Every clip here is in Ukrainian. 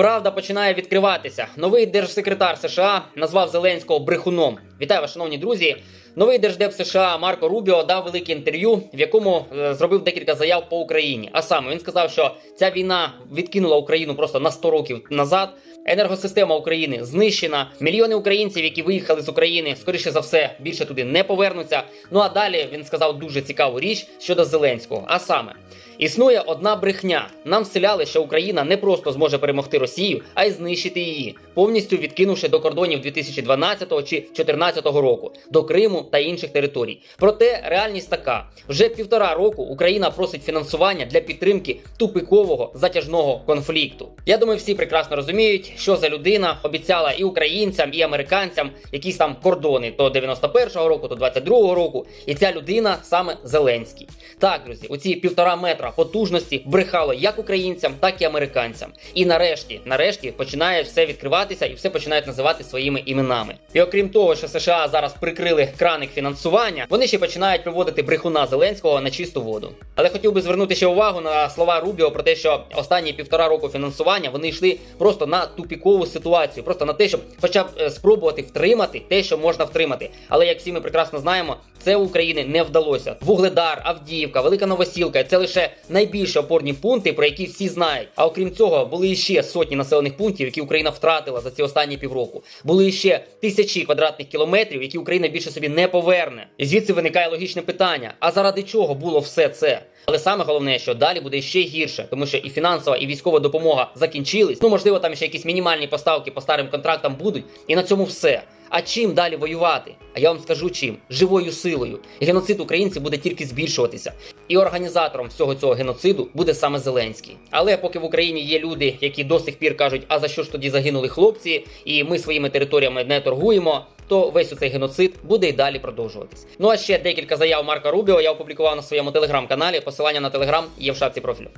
Правда починає відкриватися. Новий держсекретар США назвав Зеленського брехуном. Вітаю вас, шановні друзі. Новий держдеп США Марко Рубіо дав велике інтерв'ю, в якому е, зробив декілька заяв по Україні. А саме він сказав, що ця війна відкинула Україну просто на 100 років назад. Енергосистема України знищена. Мільйони українців, які виїхали з України, скоріше за все, більше туди не повернуться. Ну а далі він сказав дуже цікаву річ щодо Зеленського. А саме, існує одна брехня. Нам вселяли, що Україна не просто зможе перемогти Росію, а й знищити її, повністю відкинувши до кордонів 2012 чи 2014 року, до Криму та інших територій. Проте реальність така: вже півтора року Україна просить фінансування для підтримки тупикового затяжного конфлікту. Я думаю, всі прекрасно розуміють, що за людина обіцяла і українцям, і американцям якісь там кордони то 91-го року, то 22-го року. І ця людина саме Зеленський. Так, друзі, оці півтора метра потужності брехало як українцям, так і американцям. І нарешті, нарешті, починає все відкриватися і все починають називати своїми іменами. І окрім того, що США зараз прикрили краник фінансування, вони ще починають приводити брехуна Зеленського на чисту воду. Але хотів би звернути ще увагу на слова Рубіо про те, що останні півтора року фінансування вони йшли просто на тупікову ситуацію, просто на те, щоб хоча б е, спробувати втримати те, що можна втримати. Але як всі ми прекрасно знаємо, це України не вдалося. Вугледар, Авдіївка, Велика Новосілка це лише найбільші опорні пункти, про які всі знають. А окрім цього, були іще сотні населених пунктів, які Україна втратила за ці останні півроку. Були іще тисячі квадратних кілометрів, які Україна більше собі не поверне. І звідси виникає логічне питання: а заради чого було все це? Але саме головне, що далі буде ще гірше, тому що і фінансова, і військова допомога закінчились. Ну можливо, там ще якісь мінімальні поставки по старим контрактам будуть, і на цьому все. А чим далі воювати? А я вам скажу чим живою силою. Геноцид українців буде тільки збільшуватися. І організатором всього цього геноциду буде саме Зеленський. Але поки в Україні є люди, які до сих пір кажуть, а за що ж тоді загинули хлопці, і ми своїми територіями не торгуємо. То весь цей геноцид буде і далі продовжуватись. Ну а ще декілька заяв Марка Рубіо я опублікував на своєму телеграм-каналі. Посилання на телеграм є в шапці профілю.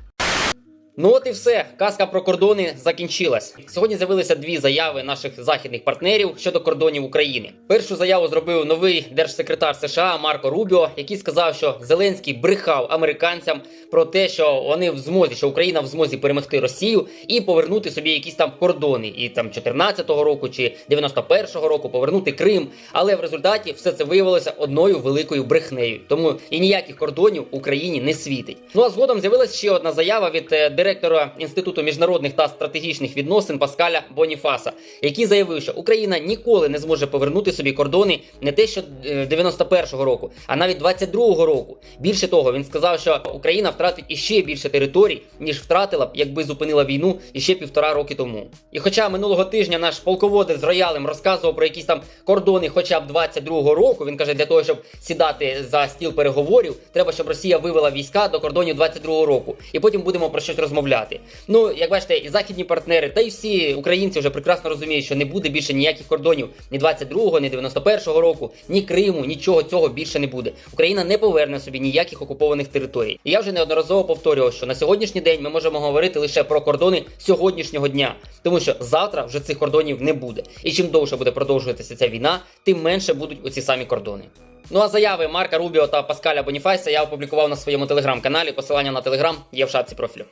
Ну от і все. Казка про кордони закінчилась. Сьогодні з'явилися дві заяви наших західних партнерів щодо кордонів України. Першу заяву зробив новий держсекретар США Марко Рубіо, який сказав, що Зеленський брехав американцям про те, що вони в змозі, що Україна в змозі перемогти Росію і повернути собі якісь там кордони, і там 14-го року чи 91-го року повернути Крим. Але в результаті все це виявилося одною великою брехнею. Тому і ніяких кордонів Україні не світить. Ну а згодом з'явилася ще одна заява від е, директора Інституту міжнародних та стратегічних відносин Паскаля Боніфаса, який заявив, що Україна ніколи не зможе повернути собі кордони не те, що е, 91-го року, а навіть 22-го року. Більше того, він сказав, що Україна втратить іще більше територій, ніж втратила б, якби зупинила війну іще півтора роки тому. І хоча минулого тижня наш полководець з роялем розказував про якісь там кордони, хоча б 22-го року, він каже, для того, щоб сідати за стіл переговорів, треба, щоб Росія вивела війська до кордонів 22-го року, і потім будемо про щось розмовляти. Ну, як бачите, і західні партнери, та й всі українці вже прекрасно розуміють, що не буде більше ніяких кордонів ні 22-го, ні 91-го року, ні Криму, нічого цього більше не буде. Україна не поверне собі ніяких окупованих територій. І я вже неодноразово повторював, що на сьогоднішній день ми можемо говорити лише про кордони сьогоднішнього дня, тому що завтра вже цих кордонів не буде. І чим довше буде продовжуватися ця війна, тим менше будуть оці самі кордони. Ну а заяви Марка Рубіо та Паскаля Боніфайса я опублікував на своєму телеграм-каналі. Посилання на телеграм є в шапці профілю.